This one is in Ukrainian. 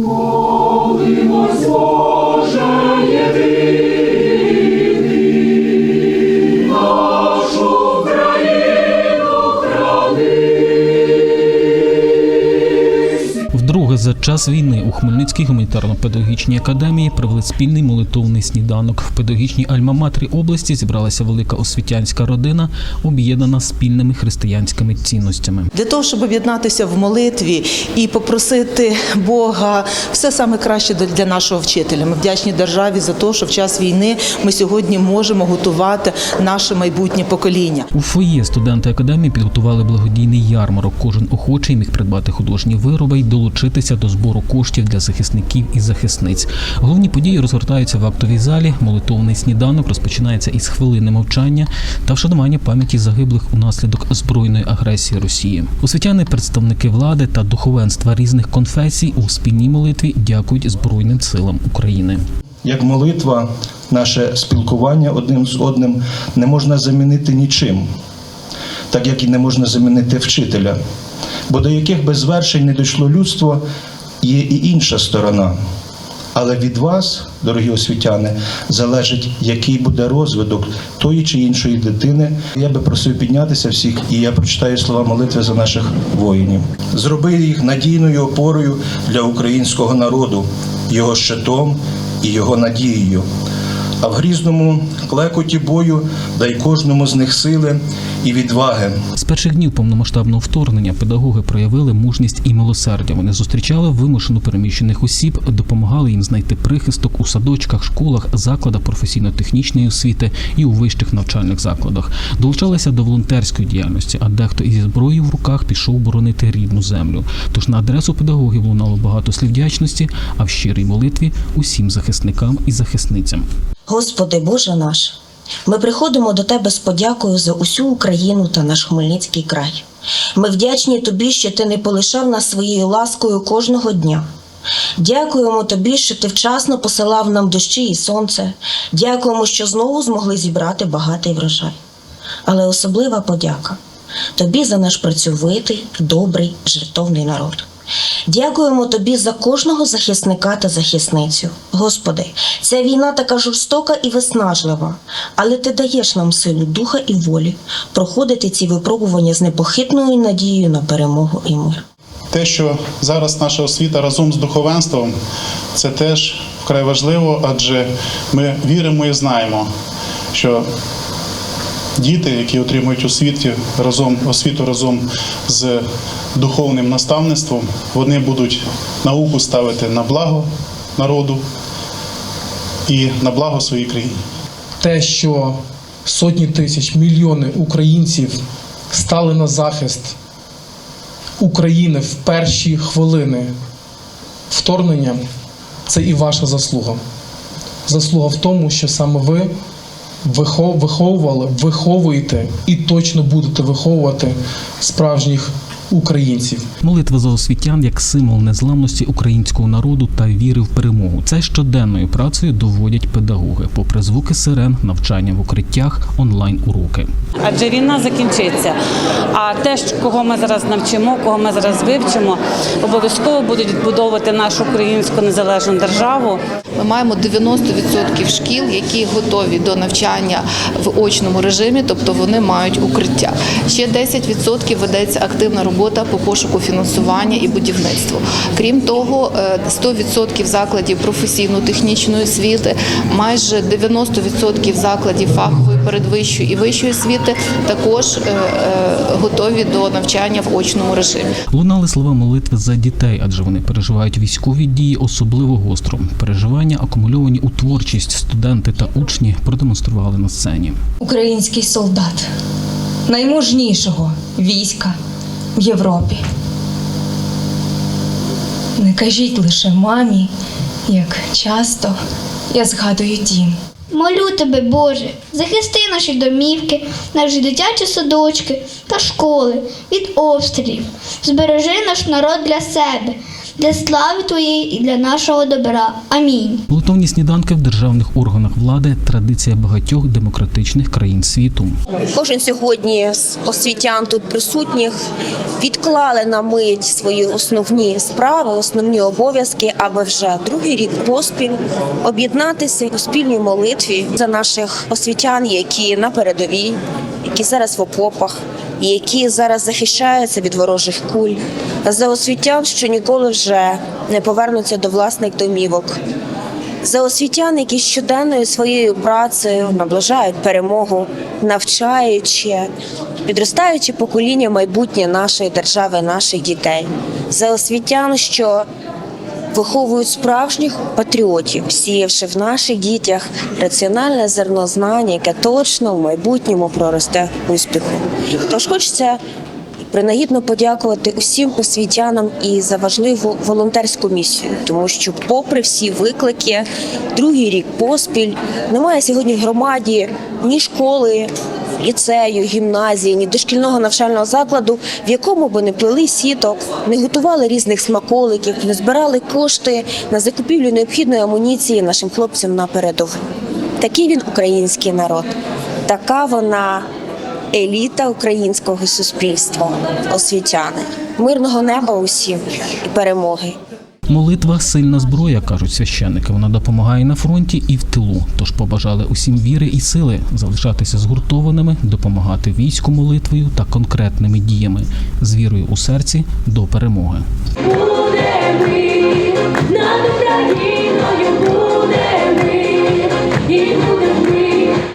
Молимось, Боже, за час війни у Хмельницькій гуманітарно-педагогічній академії провели спільний молитовний сніданок. В педагогічній альма-матері області зібралася велика освітянська родина, об'єднана спільними християнськими цінностями. Для того, щоб об'єднатися в молитві і попросити Бога все саме краще для нашого вчителя. Ми вдячні державі за те, що в час війни ми сьогодні можемо готувати наше майбутнє покоління. У фоє студенти академії підготували благодійний ярмарок. Кожен охочий міг придбати художні вироби й долучитися до збору коштів для захисників і захисниць. Головні події розгортаються в актовій залі. Молитовний сніданок розпочинається із хвилини мовчання та вшанування пам'яті загиблих унаслідок збройної агресії Росії. Освітяни, представники влади та духовенства різних конфесій у спільній молитві дякують Збройним силам України. Як молитва, наше спілкування одним з одним не можна замінити нічим, так як і не можна замінити вчителя. Бо до яких би звершень не дійшло людство, є і інша сторона. Але від вас, дорогі освітяни, залежить, який буде розвиток тої чи іншої дитини. Я би просив піднятися всіх, і я прочитаю слова молитви за наших воїнів. Зроби їх надійною опорою для українського народу, його щитом і його надією. А в грізному клекоті бою дай кожному з них сили і відваги, З перших днів повномасштабного вторгнення педагоги проявили мужність і милосердя. Вони зустрічали вимушено переміщених осіб, допомагали їм знайти прихисток у садочках, школах, закладах професійно-технічної освіти і у вищих навчальних закладах. Долучалися до волонтерської діяльності, а дехто із зброєю в руках пішов боронити рідну землю. Тож на адресу педагогів лунало багато слів вдячності, а в щирій молитві усім захисникам і захисницям. Господи Боже наш, ми приходимо до Тебе з подякою за усю Україну та наш Хмельницький край. Ми вдячні Тобі, що Ти не полишав нас своєю ласкою кожного дня. Дякуємо Тобі, що Ти вчасно посилав нам дощі і сонце. Дякуємо, що знову змогли зібрати багатий врожай. Але особлива подяка Тобі за наш працьовитий, добрий, жертовний народ. Дякуємо тобі за кожного захисника та захисницю. Господи, ця війна така жорстока і виснажлива, але ти даєш нам силу духа і волі проходити ці випробування з непохитною надією на перемогу і мир. Те, що зараз наша освіта разом з духовенством, це теж вкрай важливо, адже ми віримо і знаємо, що діти, які отримують освіту разом, освіту разом з духовним наставництвом, вони будуть науку ставити на благо народу і на благо своїй країні. те, що сотні тисяч, мільйони українців стали на захист України в перші хвилини вторгнення, це і ваша заслуга. Заслуга в тому, що саме ви виховували, виховуєте і точно будете виховувати справжніх українців. Молитва за освітян як символ незламності українського народу та віри в перемогу. Це щоденною працею доводять педагоги, попри звуки сирен, навчання в укриттях, онлайн уроки. адже війна закінчиться. А те, кого ми зараз навчимо, кого ми зараз вивчимо, обов'язково будуть відбудовувати нашу українську незалежну державу. Ми маємо 90% шкіл, які готові до навчання в очному режимі, тобто вони мають укриття. Ще 10% ведеться активна робота по пошуку фінансування і будівництву. Крім того, е, 100% закладів професійно-технічної освіти, майже 90% закладів фахової передвищої і вищої освіти також е, е, готові до навчання в очному режимі. Лунали слова молитви за дітей, адже вони переживають військові дії особливо гостро. Переживання, акумульовані у творчість, студенти та учні продемонстрували на сцені. український солдат наймужнішого війська в Європі. Не кажіть лише мамі, як часто я згадую дім. Молю тебе, Боже, захисти наші домівки, наші дитячі садочки та школи від обстрілів. Збережи наш народ для себе. Для слави Твоєї і для нашого добра. Амінь. Молитовні сніданки в державних органах влади традиція багатьох демократичних країн світу. Кожен сьогодні з освітян тут присутніх відклали на мить свої основні справи, основні обов'язки, аби вже другий рік поспіль об'єднатися у спільній молитві за наших освітян, які на передовій, які зараз в окопах, які зараз захищаються від ворожих куль, за освітян, що ніколи вже не повернуться до власних домівок. За освітян, які щоденною своєю працею наближають перемогу, навчаючи, підростаючи покоління майбутнє нашої держави, наших дітей. За освітян, що виховують справжніх патріотів, сіявши в наших дітях раціональне зерно знання, яке точно в майбутньому проросте успіху. Тож хочеться принагідно подякувати усім освітянам і за важливу волонтерську місію, тому що, попри всі виклики, другий рік поспіль немає сьогодні громаді ні школи. Ліцею, гімназії, ні дошкільного навчального закладу, в якому би не плели сіток, не готували різних смаколиків, не збирали кошти на закупівлю необхідної амуніції нашим хлопцям на передову. Такий він український народ, така вона еліта українського суспільства, освітяни, мирного неба усім і перемоги. Молитва сильна зброя, кажуть священники. Вона допомагає на фронті і в тилу. Тож побажали усім віри і сили залишатися згуртованими, допомагати війську молитвою та конкретними діями з вірою у серці до перемоги.